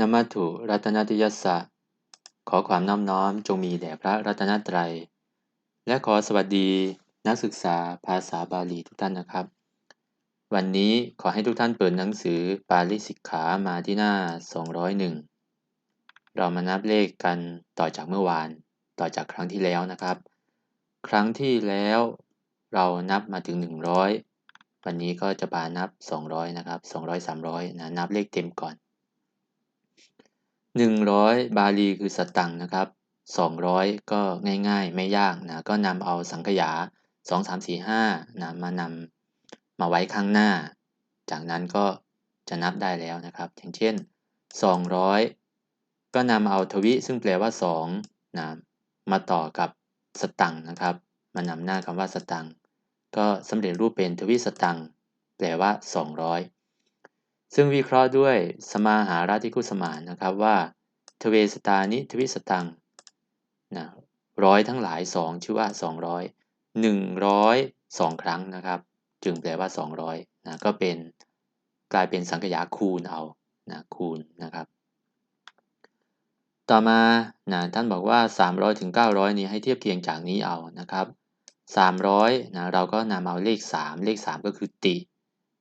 นมัตถุรัตนติยสะขอความน้อมน้อมจงมีแด่พระรัตนตรัย และขอสวัสดีนักศึกษาภาษาบาลีทุกท่านนะครับ วันนี้ขอให้ทุกท่านเปิดหนังสือปาลิสิกขามาที่หน้า 201 เรามานับเลขกันต่อจากเมื่อวาน ต่อจากครั้งที่แล้วนะครับ ครั้งที่แล้วเรานับมาถึง 100 วันนี้ก็จะพานับ 200 นะครับ 200 300นะนับเลขเต็มก่อน 100 บาลีคือสตังนะครับ 200 ก็ง่ายๆ ไม่ยากนะ ก็นำเอาสังขยา 2 3 4 5นะมานำมาไว้ข้างหน้า จากนั้นก็จะนับได้แล้วนะครับ อย่างเช่น 200 ก็นำเอาทวิซึ่งแปลว่า2นะมาต่อกับสตังนะครับ มานำหน้าคำว่าสตังก็สำเร็จรูปเป็นทวิสตังแปลว่า 200 ซึ่งวิเคราะห์ด้วยสมาหาราธิคุสมานนะครับว่าทเวสตานิทวิสตังนะร้อยทั้งหลายสองชื่อว่า200 100 2ครั้งนะครับ จึงแปลว่า200นะก็เป็นกลายเป็นสังขยาคูณเอานะคูณนะครับ ต่อมานะท่านบอกว่า 300ถึง900 นี้ให้เทียบเคียงจากนี้เอานะครับ 300นะเราก็นำเอาเลข 3 เลข 3 ก็คือติ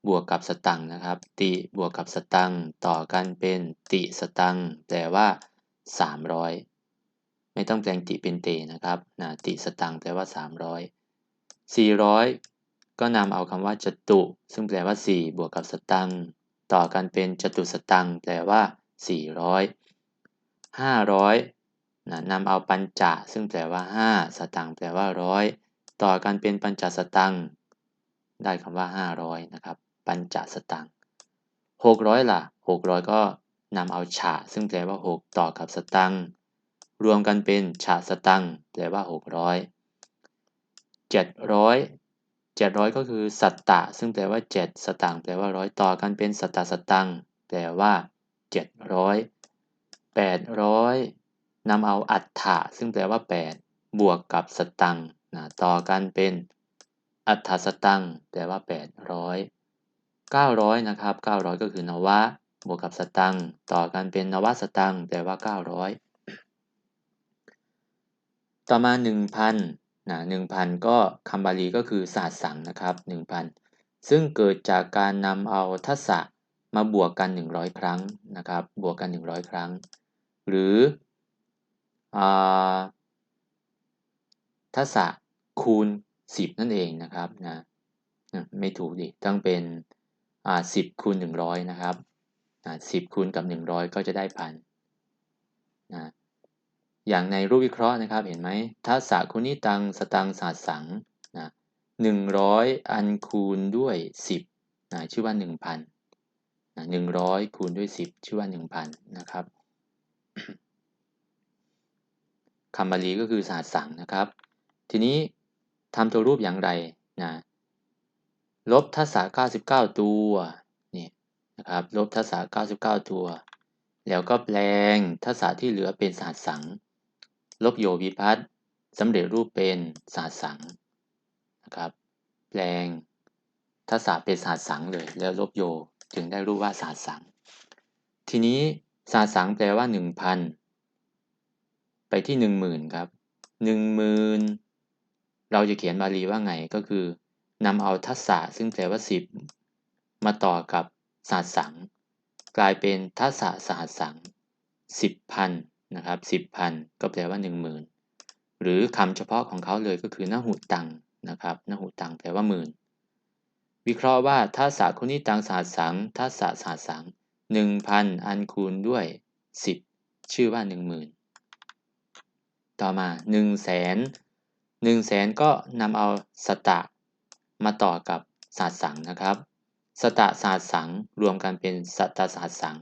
บวกกับสตังนะครับ ติบวกกับสตังต่อกันเป็นติสตังแปลว่า 300 ไม่ต้องแปลงติเป็นเตนะครับนะติสตังแปลว่า 300 400 ก็นำเอาคำว่าจตุ ซึ่งแปลว่า 4 บวกกับสตังต่อกันเป็นจตุสตังแปลว่า 400 500นะนำเอาปัญจซึ่งแปลว่า 5 สตังแปลว่าร้อยต่อกันเป็นปัญจสตังได้คำว่า 500 นะครับ ปัญจสตังหกร้อยล่ะหกร้อยก็นำเอาฉะซึ่งแปลว่าหกต่อกับสตังรวมกันเป็นฉะสตังแปลว่าหกร้อยเจ็ดร้อยเจ็ดร้อยก็คือสัตตะ ซึ่งแปลว่าเจ็ดสตังแปลว่าร้อยต่อกันเป็นสัตตสตังแปลว่าเจ็ดร้อยแปดร้อยนำเอาอัฏฐะซึ่งแปลว่าแปดบวกกับสตังนะต่อกันเป็นอัฏฐสตังแปลว่าแปดร้อย 900นะครับ900 ก็คือนวะบวกกับสตังต่อกันเป็นนวะสตังแปลว่า 900 ต่อมา 1,000นะ1,000 ก็คำบาลีก็คือศาสตร์สังนะครับ 1,000 ซึ่งเกิดจากการนำเอาทัศะมาบวกกัน 100 ครั้งนะครับ บวกกัน 100 ครั้ง หรือทัศะคูณ 10 นั่นเองนะครับนะไม่ถูกดิต้องเป็น สิบคูณหนึ่งร้อยนะครับอ่าสิบคูณกับหนึ่งร้อยก็จะได้พันนะอย่างในรูปวิเคราะห์นะครับเห็นไหมทัศคุณิตังสตังศาสสังนะหนึ่งร้อยอันคูณด้วยสิบนะชื่อว่าหนึ่งพันนะหนึ่งร้อยคูณด้วยสิบชื่อว่าหนึ่งพันนะครับคำบาลีก็คือศาสสังนะครับ ทีนี้ทำตัวรูปอย่างไรนะ ลบทัศะ99 ตัวนี่นะครับลบทัศะ99 ตัว แล้วก็แปลงทัศะที่เหลือเป็นศาสตร์สัง ลบโยวิพัฒน์สำเร็จรูปเป็นศาสตร์สังนะครับแปลงทัศะเป็นศาสตร์สังเลย แล้วลบโยจึงได้รูปว่าศาสตร์สัง ทีนี้ศาสตร์สังแปลว่า 1,000 ไปที่ 10,000 ครับ 10,000 เราจะเขียนบาลีว่าไงก็คือ นำเอาทัศะซึ่งแปลว่า10มาต่อกับศาสสัง กลายเป็นทัศะสหัสสังสิบพันนะครับสิบพันก็แปลว่า10,000หมื่นหรือคำเฉพาะของเขาเลยก็คือนหุตังนะครับนหุตังแปลว่าหมื่นวิเคราะห์ว่าทัศะคุณิตังสหัสสังทัศะสหัสสังหนึ่งพันอันคูณด้วย10ชื่อว่า10,000ต่อมา1 0 0 0 0แสน1 0 0 0 0แสนก็นำเอาสตะ มาต่อกับศาสตร์สังนะครับ สตศาสตร์สังรวมกันเป็นสตศาสตร์สัง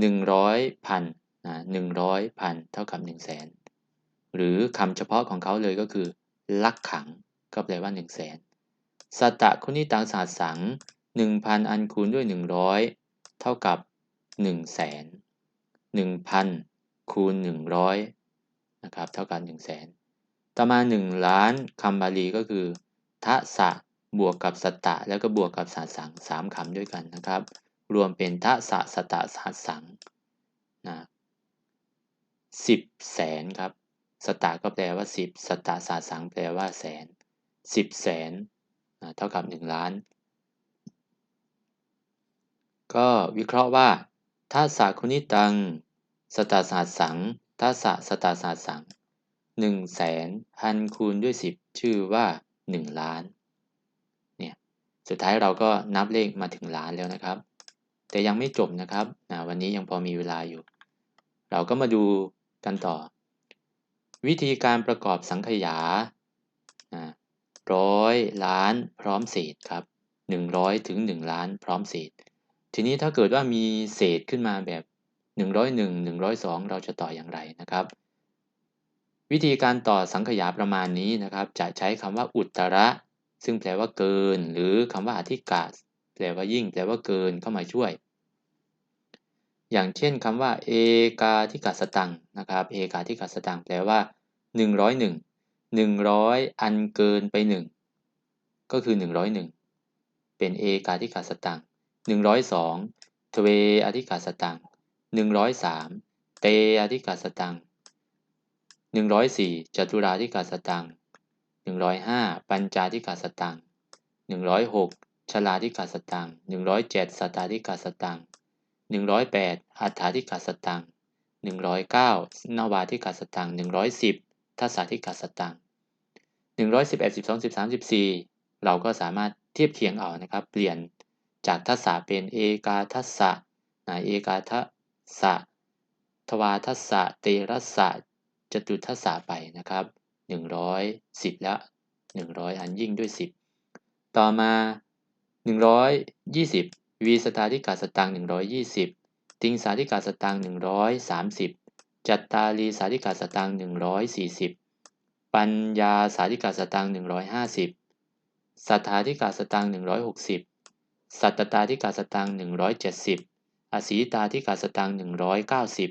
หนึ่งร้อยพันนะหนึ่งร้อยพันเท่ากับหนึ่งแสนหรือคำเฉพาะของเขาเลยก็คือลักขังก็แปลว่าหนึ่งแสนสตะคุณิตังศาสตร์สังหนึ่งพันอันคูณด้วยหนึ่งร้อยเท่ากับหนึ่งแสนหนึ่งพันคูณหนึ่งร้อยนะครับเท่ากับหนึ่งแสนต่อมาหนึ่งล้านคำบาลีก็คือ ทะสะบวกกับสตะ แล้วก็บวกกับสาสังสามคำด้วยกันนะครับ รวมเป็นทะสะสตะสาสังนะสิบแสนครับ สตาก็แปลว่าสิบสตาศาสังแปลว่าแสนสิบแสนนะเท่ากับหนึ่งล้าน ก็วิเคราะห์ว่าถ้าสาคุณิตัง สตาศาสังถ้าสะสตาศาสสังหนึ่งแสนพันคูณด้วยสิบชื่อว่า หนึ่งล้านเนี่ยสุดท้ายเราก็นับเลขมาถึงล้านแล้วนะครับ แต่ยังไม่จบนะครับนะวันนี้ยังพอมีเวลาอยู่ เราก็มาดูกันต่อ วิธีการประกอบสังขยาร้อยล้านพร้อมเศษครับ100ถึง1ล้านพร้อมเศษ ทีนี้ถ้าเกิดว่ามีเศษขึ้นมาแบบ 101 102 เราจะต่ออย่างไรนะครับ วิธีการต่อสังขยาประมาณนี้นะครับ จะใช้คำว่าอุตระ ซึ่งแปลว่าเกิน หรือคำว่าอธิกาแปลว่ายิ่ง แปลว่าเกินเข้ามาช่วย อย่างเช่นคำว่า เอกาทิกาสตังนะครับ เอกาทิกาสตังแปลว่า 101 100 อันเกินไป 1 ก็คือ 101 เป็นเอกาทิกาสตัง102ทเวอธิกาสตัง103 เตอธิกาสตัง 104จตุราธิกาสตัง105 ปัญจาธิกาสตัง106ชลาธิกาสตัง107สัตตาธิกาสตัง108อัฏฐาธิกาสตัง109นวาธิกาสตัง110ทัศธิกาสตัง111 12 13 14 เราก็สามารถเทียบเคียงเอานะครับ เปลี่ยนจากทัศษะเป็นเอกาทัศษะเอกาทัศะทวาทัศะเตระสะ จตุทัศะไปนะครับ 110 แล้ว100 อันยิ่งด้วย 10 ต่อมา 120 วีสตาธิกาสตัง 120 ติงสาธิกาสตัง 130 จัตตาลีสาธิกาสตัง 140 ปัญญาสาธิกาสตัง 150 สัทธาธิกาสตัง 160 สัตตาธิกาสตัง 170 อสีตาที่กาสตังหนึ่งร้อยเก้าสิบ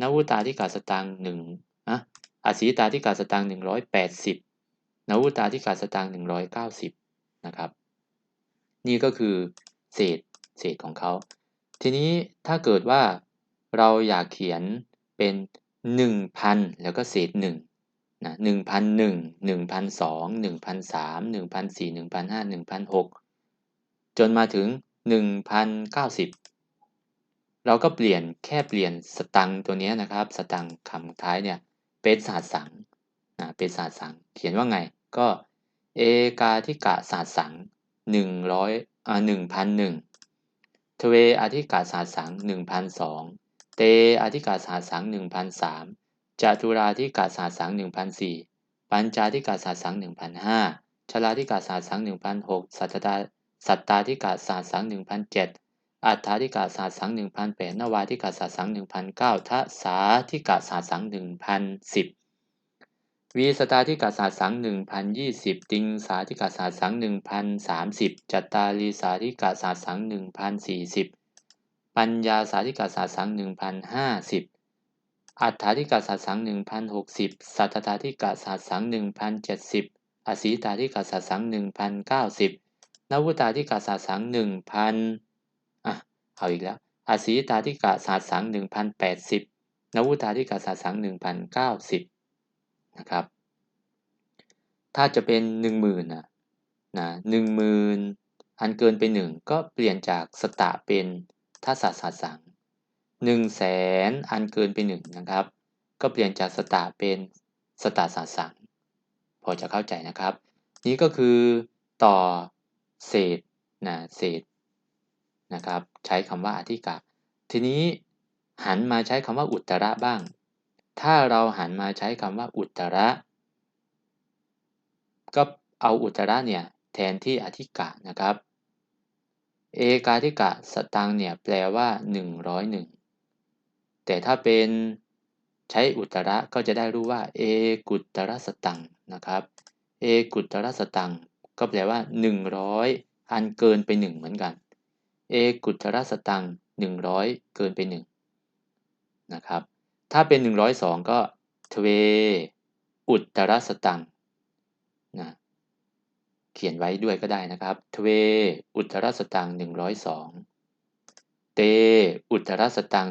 นวุตาที่กาสตังห อะอสีตาที่กาสตังหนึ่งร้อยแปดสิบนวุตาที่กาสตังหนึ่งร้อยเก้าสิบนะครับ นี่ก็คือเศษเศษของเขา ทีนี้ถ้าเกิดว่าเราอยากเขียนเป็นหนึ่งพันแล้วก็เศษหนึ่งนะหนึ่งพันหนึ่งหนึ่งพันสองหนึ่งพันสามหนึ่งพันสี่หนึ่งพันห้าหนึ่งพันหกจนมาถึงหนึ่งพันเก้าสิบเราก็เปลี่ยนแค่เปลี่ยนสตังตัวนี้นะครับ สตังคำท้ายเนี่ย เป็นศาสตร์สังนะเป็นศาสตร์สัง เขียนว่าไง ก็เอกาธิกะศาสตร์สังหนึ่งร้อยอ่าหนึ่งพันหนึ่งทเวอธิกาศาสตร์สังหนึ่งพันสองเตอธิกาศาสตร์สังหนึ่งพันสามจตุราธิกาศาสตร์สังหนึ่งพันสี่ปัญจาธิกาศาสตร์สังหนึ่งพันห้าชลาธิกาศาสตร์สังหนึ่งพันหกสัตตาสัตตาธิกาศาสตร์สังหนึ่งพันเจ็ด อัฏฐาธิกาศาสสังหนึ่งพันแปดนวาธิกาศาสสังหนึ่งพันเก้าทัสาธิกาศาสสังหนึ่งพันสิบวีสตาธิกาศาสสังหนึ่งพันยี่สิบติงสาธิกาศาสสังหนึ่งพันสามสิบจัตตาลีสาธิกาศาสสังหนึ่งพันสี่สิบปัญญาสาธิกาศาสสังหนึ่งพันห้าสิบอัฏฐาธิกาศาสสังหนึ่งพันหกสิบสัตตาธิกาศาสสังหนึ่งพันเจ็ดสิบอสีตาธิกาศาสสังหนึ่งพันเก้าสิบนวุตาธิกาศาสสังหนึ่งพัน เอาอีกแล้วอาศีตาธิกาศาสตร์สังหนึ่งพันแปดสิบนวุตาธิกาศาสตร์สังหนึ่งพันเก้าสิบนะครับ ถ้าจะเป็นหนึ่งหมื่นนะนะหนึ่งหมื่นอันเกินไปหนึ่งก็เปลี่ยนจากสตะเป็นทัศศาสตร์สังหนึ่งแสนอันเกินไปหนึ่งนะครับ ก็เปลี่ยนจากสตะเป็นสตาศาสังพอจะเข้าใจนะครับ นี้ก็คือต่อเศษนะเศษ นะครับ ใช้คำว่าอธิกะ ทีนี้หันมาใช้คำว่าอุตระบ้าง ถ้าเราหันมาใช้คำว่าอุตระ ก็เอาอุตระเนี่ยแทนที่อธิกะนะครับ เอกาธิกะสตังเนี่ยแปลว่า 101 แต่ถ้าเป็นใช้อุตระก็จะได้รู้ว่า เอกุตระสตังนะครับ เอกุตระสตังก็แปลว่า 100 อันเกินไป 1 เหมือนกัน เอกุตระสตัง100เกินไป1นะครับ ถ้าเป็น102ก็ทเว อุตรสตังนะเขียนไว้ด้วยก็ได้นะครับทเว อุตรสตัง102เต อุตรสตัง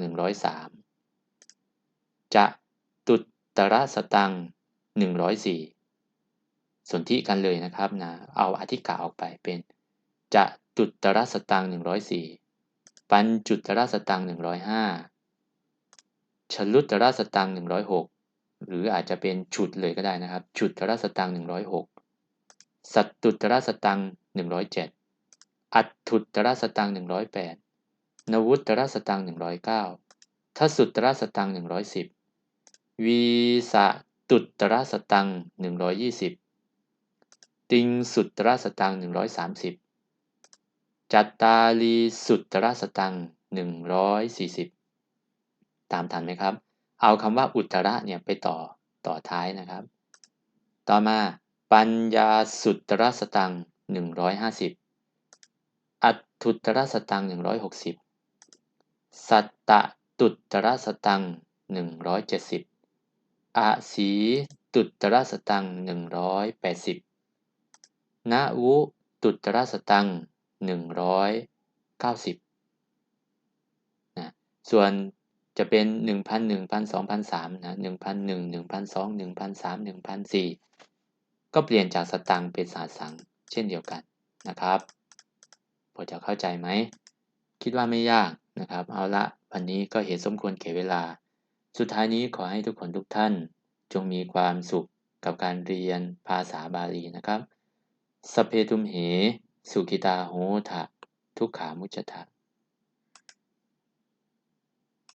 103จะตุตระสตังหนึ่งร้อยสี่สนที่กันเลยนะครับนะเอาอธิกาออกไปเป็นจะ ตุดตระสตังหนึ่งร้อยสี่ปัญจุดตระสตังหนึ่งร้อยห้าชลุตระสตังหนึ่งร้อยหกหรืออาจจะเป็นฉุดเลยก็ได้นะครับ ฉุดตระสตังหนึ่งร้อยหกสัตตุตระสตังหนึ่งร้อยเจ็ดอัตถุตระสตังหนึ่งร้อยแปดนวุตระสตังหนึ่งร้อยเก้าทสุตระสตังหนึ่งร้อยสิบวีสะตุตระสตังหนึ่งร้อยยี่สิบติงสุตระสตังหนึ่งร้อยสามสิบ จัตตาลีสุตระสตังหนึ่งร้อยสี่สิบตามทันไหมครับ เอาคำว่าอุตระเนี่ยไปต่อต่อท้ายนะครับ ต่อมา ปัญญาสุตระสตังหนึ่งร้อยห้าสิบอัตถุตระสตังหนึ่งร้อยหกสิบสัตตะตุตระสตังหนึ่งร้อยเจ็ดสิบอาสีตุตระสตังหนึ่งร้อยแปดสิบนาวุตุตระสตัง หนึ่งร้อยเก้าสิบนะส่วนจะเป็นหนึ่งพันหนึ่งพันสองพันสามนะหนึ่งพันหนึ่งหนึ่งพันสองหนึ่งพันสามหนึ่งพันสี่ก็เปลี่ยนจากสตังเป็นสาสังเช่นเดียวกันนะครับพอจะเข้าใจไหม คิดว่าไม่ยากนะครับ เอาละวันนี้ก็เห็นสมควรเก็เวลา สุดท้ายนี้ขอให้ทุกคนทุกท่าน จงมีความสุขกับการเรียนภาษาบาลีนะครับสเพทุมเห สุขิตาโหทะทุกขามุจทะ